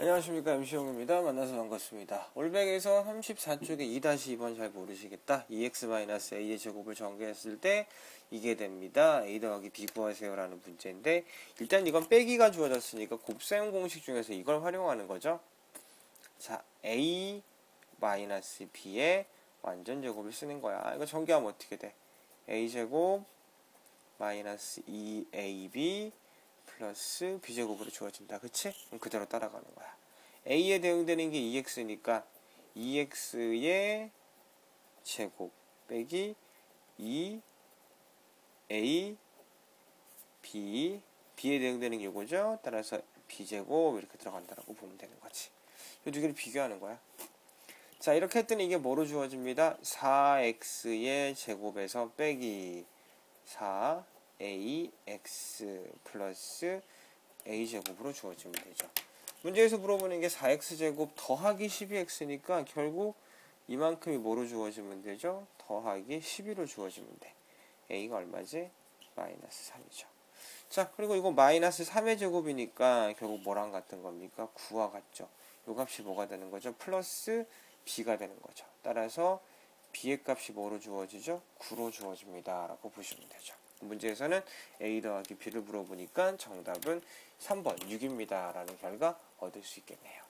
안녕하십니까 MC용입니다. 만나서 반갑습니다. 올백에서 34쪽에 2-2번 잘 모르시겠다. 2x-a의 제곱을 전개했을 때 이게 됩니다. a 더하기 b 구하세요 라는 문제인데 일단 이건 빼기가 주어졌으니까 곱셈 공식 중에서 이걸 활용하는 거죠. 자 a b의 완전 제곱을 쓰는 거야. 이거 전개하면 어떻게 돼? a 제곱 마이너스 2ab 플러스 b제곱으로 주어진다. 그치? 그럼 그대로 따라가는 거야. a에 대응되는 게 2x니까 2x의 제곱 빼기 2 a b b에 대응되는 게 이거죠. 따라서 b제곱 이렇게 들어간다라고 보면 되는 거지. 이 두 개를 비교하는 거야. 자 이렇게 했더니 이게 뭐로 주어집니다. 4x의 제곱에서 빼기 4 ax 플러스 a제곱으로 주어지면 되죠. 문제에서 물어보는 게 4x제곱 더하기 12x니까 결국 이만큼이 뭐로 주어지면 되죠? 더하기 12로 주어지면 돼. a가 얼마지? 마이너스 3이죠. 자, 그리고 이거 마이너스 3의 제곱이니까 결국 뭐랑 같은 겁니까? 9와 같죠. 요 값이 뭐가 되는 거죠? 플러스 b가 되는 거죠. 따라서 b의 값이 뭐로 주어지죠? 9로 주어집니다. 라고 보시면 되죠. 문제에서는 A 더하기 B를 물어보니까 정답은 3번 6입니다. 라는 결과 얻을 수 있겠네요.